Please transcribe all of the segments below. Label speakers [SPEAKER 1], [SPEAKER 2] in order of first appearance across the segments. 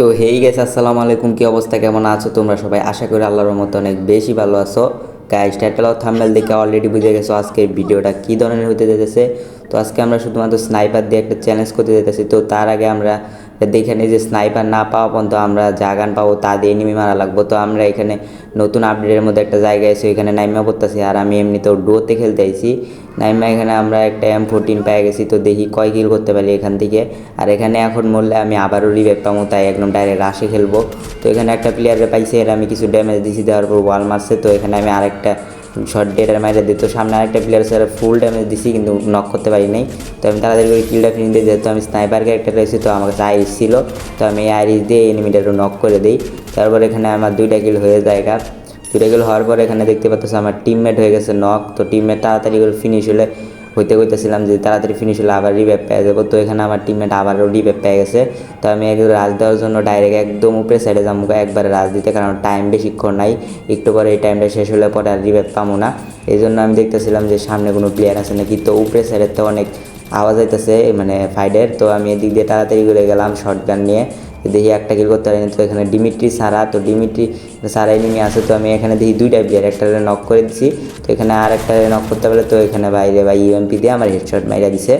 [SPEAKER 1] তো হেই গেছে আসসালামু আলাইকুম, কি অবস্থা, কেমন আছো তোমরা সবাই? আশা করি আল্লাহর মতো অনেক বেশি ভালো আছো। গাইজ টাইটেল অফ থাম্বনেল দেখে অলরেডি বুঝে গেছো আজকে ভিডিওটা কী ধরনের হতে যেতেছে তো আজকে আমরা শুধুমাত্র স্নাইপার দিয়ে একটা চ্যালেঞ্জ করতে যেতেছি তো তার আগে আমরা দেখে নিই যে স্নাইপার না পাওয়া পর্যন্ত আমরা যা গান পাবো তা দিয়ে এনিমি মারা লাগবো। তো আমরা এখানে নতুন আপডেটের মধ্যে একটা জায়গায় এসে এখানে নাইমা পড়তেছি আর আমি এমনিতেও ডোতে খেলতে আইছি। নাইমা এখানে আমরা একটা এম ফোরটিন পেয়ে গেছি, তো দেখি কয় কিল করতে পারি এখান থেকে। আর এখানে এখন মরলে আমি আবারও রিভেভ পাবো, তাই একদম ডাইরেক্ট রাশে খেলব। তো এখানে একটা প্লেয়ারে পাইছে, এর আমি কিছু ড্যামেজ দিছি, দেওয়ার পর ওয়াল মারছে। তো এখানে আমি আরেকটা শর্ট ডেটার মাইরে দিত সামনে আরেকটা প্লেয়ার স্যার ফুল ড্যামেজ দিছি কিন্তু নক করতে পারি নাই তো আমি তাড়াতাড়ি করে কিলটা ফিনি দিয়ে যেহেতু আমি স্নাইপার ক্যারেক্টার রয়েছি তো আমার কাছে আইরিস ছিল, তো আমি আইরিস দিয়ে এনিমিটারও নক করে দিই। তারপর এখানে আমার দুইটা কিল হয়ে যায় কাপ দুইটা কিল হওয়ার পর এখানে দেখতে পাচ্ছ আমার টিমমেট হয়ে গেছে নক তো টিমমেট তাড়াতাড়ি করে ফিনিশ হলে হইতে হইতেছিলাম যে তাড়াতাড়ি ফিনিশ হলে আবার রিভ্যাপ পেয়ে যাব। তো এখানে আমার টিমমেট আবারও রিভ্যাপ পেয়ে গেছে। তো আমি একদম রাজ দেওয়ার জন্য ডাইরেক্ট একদম উপরে সাইডে যাব একবারে রাজ দিতে, কারণ টাইম বেশিক্ষণ নাই। একটু পরে এই টাইমটা শেষ হলে পরে আর রিভ্যাপ পাবো না। এই জন্য আমি দেখতেছিলাম যে সামনে কোনো প্লেয়ার আছে নাকি। তো উপরে সাইডের তো অনেক আওয়াজ আইতেছে মানে ফাইডের তো আমি এদিক দিয়ে তাড়াতাড়ি করে গেলাম শর্ট গান নিয়ে। দেখি একটা কিল করতে পারিনি, তো এখানে ডিমিট্রি সারা তো ডিমিট্রি সারা এনিমি আসে তো আমি এখানে দেখি দুইটা প্লেয়ার একটা নক করে দিছি, তো এখানে আর একটা নক করতে পারলে তো এখানে বাইরে বা ইউএমপি দিয়ে আমার হেডশট মাইরা দিছে।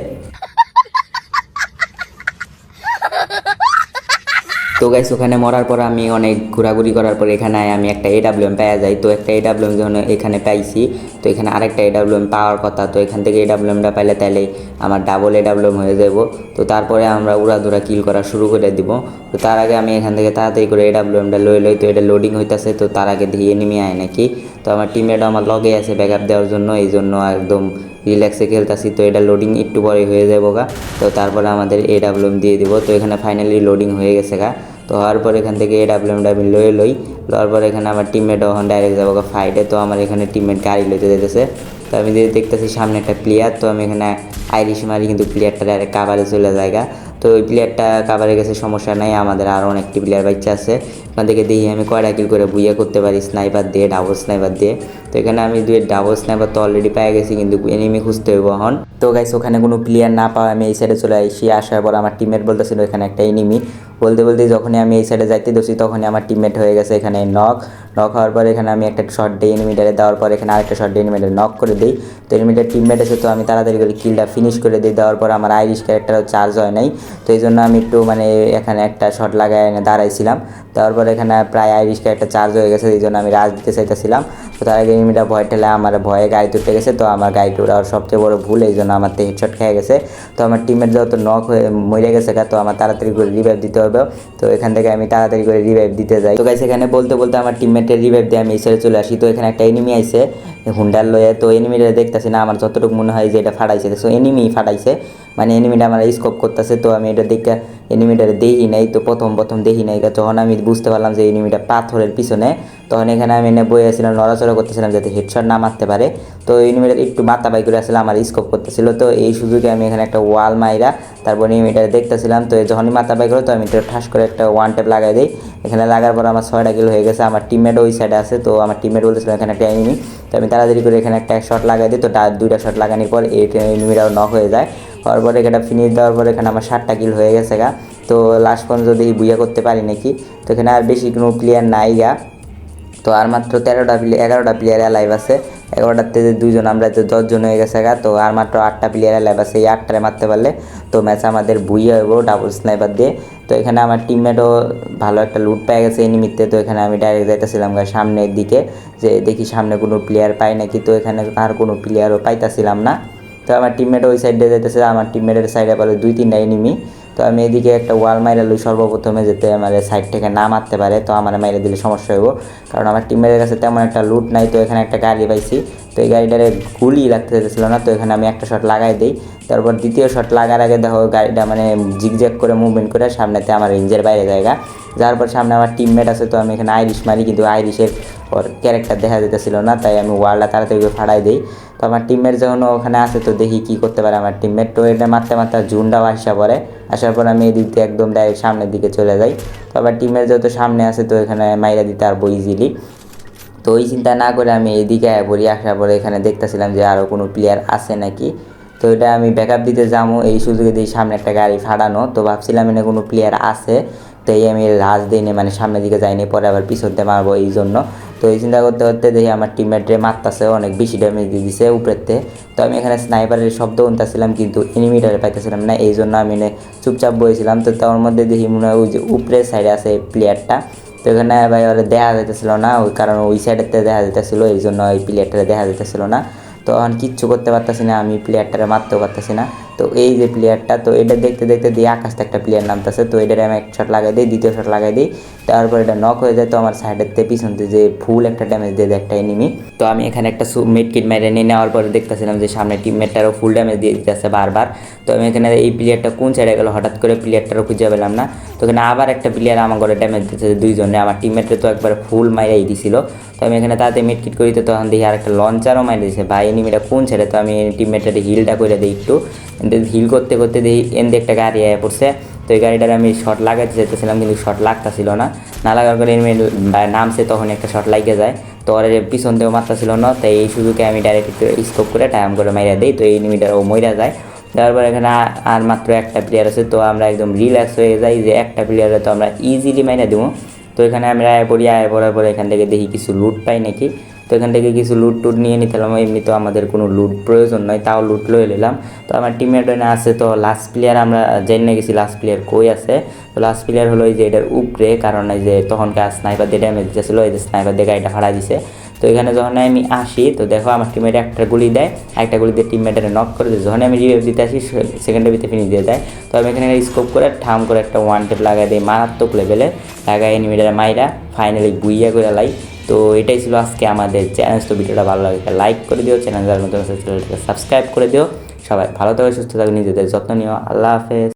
[SPEAKER 1] তো গাইস ওখানে মরার পর আমি অনেক ঘোরাঘুরি করার পর এখানে আমি একটা এডাব্লিউএম পাওয়া যায় তো একটা এডাব্লিউএম যখন এখানে পাইছি। তো এখানে আরেকটা এডাব্লিউএম পাওয়ার কথা। তো এখান থেকে এডাব্লিউএমটা পাইলে তাহলে আমার ডাবল এডাব্লিউএম হয়ে যাব। তো তারপরে আমরা উড়াধুরা কিল করা শুরু করে দিব। তো তার আগে আমি এখান থেকে তাড়াতাড়ি করে এডাব্লিউএমটা লই লই, তো এটা লোডিং হইতাছে। তো তার আগে দিয়ে এনিমি আয় নাকি। তো আমার টিমমেট আমার লগে আছে ব্যাকআপ দেওয়ার জন্য। এই জন্য একদম রিল্যাক্সে খেলতেছি, তো এটা লোডিং একটু পরে হয়ে যাব গা। তো তারপরে আমাদের এডাব্লিউএম দিয়ে দিব। তো এখানে ফাইনালি লোডিং হয়ে গেছে গা। তো হওয়ার পর এখান থেকে এডাব্লিউএমটা আমি লয়ে লই। লওয়ার পর এখানে আমার টিমমেট ওখানে ডাইরেক্ট যাব গা ফাইটে তো আমার এখানে টিমমেট গাড়ি লইতে যেতেছে তো আমি যে দেখতেছি সামনে একটা প্লেয়ার তো আমি এখানে আইরিশ মারি কিন্তু প্লেয়ারটা ডাইরেক্ট কাভারে চলে জায়গা তো ওই প্লেয়ারটা কাভারে গেছে, সমস্যা নাই। আমাদের আরও অনেকটি প্লেয়ার বাচ্চা আছে। ওখান থেকে দেখি আমি কয়টা কিল করে বুইয়া করতে পারি স্নাইপার দিয়ে ডাবল স্নাইপার দিয়ে। তো এখানে আমি দুই ডাবল স্নাইপার তো অলরেডি পেয়ে গেছি, কিন্তু এনিমি খুঁজতে হইব এখন। তো গাইস ওখানে কোনো প্লেয়ার না পাওয়া আমি এই সাইডে চলে আসি। আসার পর আমার টিমমেট বলতেছিল এখানে একটা এনিমি বলতে বলতে যখনই আমি এই সাইডে যাইতে দোষি তখনই আমার টিমমেট হয়ে গেছে এখানে নক নক হওয়ার পর এখানে আমি একটা শর্ট দিয়ে এনিমিটারে দেওয়ার পর এখানে আরেকটা শর্ট দিয়ে এনিমিটারে নক করে দিই। তো এনিমিটার টিমমেট এসে তো আমি তাড়াতাড়ি করে কিলটা ফিনিশ করে দিই। দেওয়ার পর আমার আইরিশ ক্যারেক্টারও চার্জ হয় নাই। তো এই জন্য আমি একটু মানে এখানে একটা শর্ট লাগায় এনে দাঁড়াইছিলাম। দেওয়ার পর এখানে প্রায় আইরিশ ক্যারেক্টার চার্জ হয়ে গেছে, এই জন্য আমি রাজ দিতে চাইতেছিলাম। তো তার আগে এনিমিটা ভয় ঠেলে আমার ভয়ে গাড়ি তুলতে গেছে, তো আমার গাড়ি ওড়ার সবচেয়ে বড় ভুল এই জন্য আমার তো হেডশট খেয়ে গেছে। তো আমার টিমের যত নক হয়ে মরে গেছে তো আমার তাড়াতাড়ি করে রিভাইভ দিতে হবে। তো এখান থেকে আমি তাড়াতাড়ি করে রিভাইভ দিতে যাই। তো গাইস এখানে বলতে বলতে আমার টিমমেটের রিভাইভ দিয়ে আমি এই চলে আসি। তো এখানে একটা এনিমি আইসে হুন্ডার লয়ে। তো এনিমিটা দেখতেছি না, আমার যতটুকু মনে হয় যে এটা ফাটাইছে। তো এনিমি ফাটাইছে। মানে এনিমিটা আমার স্কোপ করতেছে, তো আমি এটা দেখে এনিমিটারে দেখি নাই। তো প্রথম প্রথম দেখি নাই যখন আমি বুঝতে পারলাম যে এনিমিটা পাথরের পিছনে তখন এখানে আমি এনে বয়ে আসছিলাম, নড়াচড়া করতেছিলাম যাতে হেডশট না মারতে পারে। তো এনিমিটার একটু মাথা বাই করে আসলে আমার স্কোপ করতেছিল। তো এই সুযোগে আমি এখানে একটা ওয়াল মাইরা তারপর এনিমিটারে দেখতেছিলাম। তো যখনই মাথা বাই করে তো আমি ঠাস করে একটা ওয়ান টেপ লাগাই দিই। এখানে লাগার পর আমার ছয়টা কিল হয়ে গেছে। আমার টিমমেট ওই সাইডে আছে। তো আমার টিমমেট বলতেছিল, এখানে একটা এনিমি তো আমি তাড়াতাড়ি করে এখানে একটা শট লাগাই দিই। তো তার দুইটা শট লাগানোর পর এই এনিমিটাও নক হয়ে যায়। হওয়ার পরে এটা ফিনিশ দেওয়ার পরে এখানে আমার ষাটটা কিল হয়ে গেছে গা। তো লাস্ট পর্যন্ত দেখি বুইয়া করতে পারি নাকি? তো এখানে আর বেশি কোনো প্লেয়ার নাই গা। তো আর মাত্র তেরোটা প্লেয়ার এগারোটা প্লেয়ার লাইভ আছে। এগারোটার থেকে দুইজন, আমরা যে দশজন হয়ে গেছে গা, তো আর মাত্র আটটা প্লেয়ার লাইভ আছে, এই আটটারে মারতে পারলে তো ম্যাচ আমাদের বুইয়া হইব ডাবল স্নাইপার দিয়ে। তো এখানে আমার টিমমেটও ভালো একটা লুট পেয়ে গেছে এই নিমিত্তে, তো এখানে আমি ডাইরেক্ট যাইতেছিলাম গা সামনের দিকে, যে দেখি সামনে কোনো প্লেয়ার পাই নাকি, তো এখানে আর কোনো প্লেয়ারও পাইতাছিলাম না। তো আমার টিমমেট ওই সাইডে যেতেছে আমার টিমমেটের সাইডে পারে দুই তিনটা এনিমি তো আমি এদিকে একটা ওয়াল মাইরা লই সর্বপ্রথমে যেতে আমার সাইড থেকে না মারতে পারে, তো আমার মাইরে দিলে সমস্যা হইব। কারণ আমার টিমমেটের কাছে তেমন একটা লুট নাই, তো এখানে একটা গাড়ি পাইছি। তো এই গাড়িটারে গুলি লাগতে যেতেছিল না, তো এখানে আমি একটা শট লাগাই দিই। তারপর দ্বিতীয় শট লাগার আগে দেখো গাড়িটা মানে জিগজ্যাগ করে মুভমেন্ট করে সামনেতে আমার রেঞ্জের বাইরে জায়গা। যার পর সামনে আমার টিমমেট আছে, তো আমি এখানে আইরিশ মারি, কিন্তু আইরিশের ওর ক্যারেক্টার দেখা যেতেছিল না, তাই আমি ওয়ালটা তাড়াতাড়ি ফাড়াই দিই। তো আমার টিমমেট যখন ওখানে আছে তো দেখি কি করতে পারে আমার টিমমেট তো এটা মারতে মারতে জুনটাও আসা পরে আসার পর আমি এদিক দিয়ে একদম ডাইরেক্ট সামনের দিকে চলে যাই। তো আবার টিমের যেহেতু সামনে আছে তো এখানে মাইরা দিতে পারব ইজিলি তো ওই চিন্তা না করে আমি এদিকে আয়া পড়ি। আসার পরে এখানে দেখতেছিলাম যে আরও কোনো প্লেয়ার আছে নাকি। তো এটা আমি ব্যাকআপ দিতে যাব। এই সুযোগে দিয়ে সামনে একটা গাড়ি ফাড়ানো। তো ভাবছিলাম এনে কোনো প্লেয়ার আছে। তো এই আমি লাস্ট দিনে মানে সামনের দিকে যাইনি, পরে আবার পিছনতে মারবো। এই জন্য তো এই চিন্তা করতে করতে দেখি আমার টিমমেটরে মারতাছে, অনেক বেশি ড্যামেজ দিয়ে দিছে উপরেতে তো আমি এখানে স্নাইপারের শব্দ শুনতেছিলাম কিন্তু এনিমিটারে পাইতেছিলাম না, এই জন্য আমি চুপচাপ বসেছিলাম তো তার মধ্যে দেখি মনে হয় ওই যে উপরের সাইডে আছে প্লেয়ারটা তো এখানে ভাই ওরা দেখা যেতেছিল না, ওই কারণ ওই সাইডেতে দেখা যেতেছিল এই জন্য ওই প্লেয়ারটা দেখা যেতেছিল না। তো এখন কিচ্ছু করতে পারতাছি না, আমি প্লেয়ারটারে মারতেও পারতাছি না। তো এই যে প্লেয়ারটা তো এটা দেখতে দেখতে দিয়ে আকাশ একটা প্লেয়ার নামতেছে। তো এটারে আমি এক শট লাগাই দিই, দ্বিতীয় শট লাগাই দিই। তারপর এটা নক হয়ে যায়, তো আমার সাইডের থেকে পিছন থেকে যে ফুল একটা ড্যামেজ দিয়ে দেয় একটা এনিমি তো আমি এখানে একটা মিড কিট মেরে নিয়ে নেওয়ার পরে দেখতেছিলাম যে সামনে টিমমেটটারও ফুল ড্যামেজ দিয়ে দিতেছে বারবার। তো আমি এখানে এই প্লেয়ারটা কোন সাইডে গেল, হঠাৎ করে প্লেয়ারটারও খুঁজে পেলাম না। তো এখানে আবার একটা প্লেয়ার আমার ঘরে ড্যামেজ দিতেছে দুইজনে। আমার টিমমেটে তো একবার ফুল মাইরাই দিছিল। তো আমি এখানে তাতে মিড কিট করি, তো তখন দেখি আর একটা লঞ্চারও মাইরে দিয়েছে ভাই এনিমিটা কোন ছেড়ে তো আমি টিমমেটের হিলটা করে দিই একটু। হিল করতে করতে দেখি এনদি একটা গাড়ি আয় পড়ছে, তো এই গাড়িটার আমি শর্ট লাগাতে যেতেছিলাম কিন্তু শর্ট লাগতাছিল না। না লাগার পরে এনিমি নামছে তখন একটা শর্ট লাগিয়ে যায়। তো ওর পিছন থেকেও মারতাছিল না, তাই এই সুযোগে আমি ডাইরেক্ট একটু স্কোপ করে টাইম করে মাইরা দিই, তো এই এনিমিটার ও মইরা যায়। তারপর এখানে আর মাত্র একটা প্লেয়ার আছে, তো আমরা একদম রিল্যাক্স হয়ে যাই যে একটা প্লেয়ারে তো আমরা ইজিলি মাইরা দেবো তো এখানে আমরা আয় পড়ি, আয় পড়ার পরে এখান থেকে দেখি কিছু লুট পাই নাকি। তো এখান থেকে কিছু লুট টুট নিয়ে নিতাম এমনি তো আমাদের কোনো লুট প্রয়োজন নয় তাও লুট লয়ে নিলাম। তো আমার টিমমেট না আছে তো লাস্ট প্লেয়ার আমরা জেনে গেছি লাস্ট প্লেয়ার কই আছে। তো লাস্ট প্লেয়ার হলো এই যে এটার উপরে, কারণ এই যে তখনকার স্নাইপার দিয়ে ড্যামেজ দিয়েছিল এই যে স্নাইপার দিয়ে গাড়িটা ভাড়া দিছে। তো এখানে যখন আমি আসি, তো দেখো আমার টিমমেট একটা গুলি দেয়, একটা গুলি দিয়ে টিমমেটের নক করে দেয়। যখন আমি রিভাইভ দিতে আসি সেকেন্ডের ভিতরে ফিনিশ দিয়ে দেয়। তো আমি এখানে স্কোপ করে ঠাম করে একটা ওয়ান টেপ লাগাই দিই, মারাত্মক লেভেলে লাগাই এনিমিটারে মাইরা ফাইনালি বুইয়া করে লাই। তো এটাই ছিল আজকে আমাদের চ্যানেল তো ভিডিওটা ভালো লাগে লাইক করে দিও। চ্যানেল চ্যানেলটাকে সাবস্ক্রাইব করে দিও। সবাই ভালো থাকো, সুস্থ থাকো, নিজেদের যত্ন নিও। আল্লাহ হাফেজ।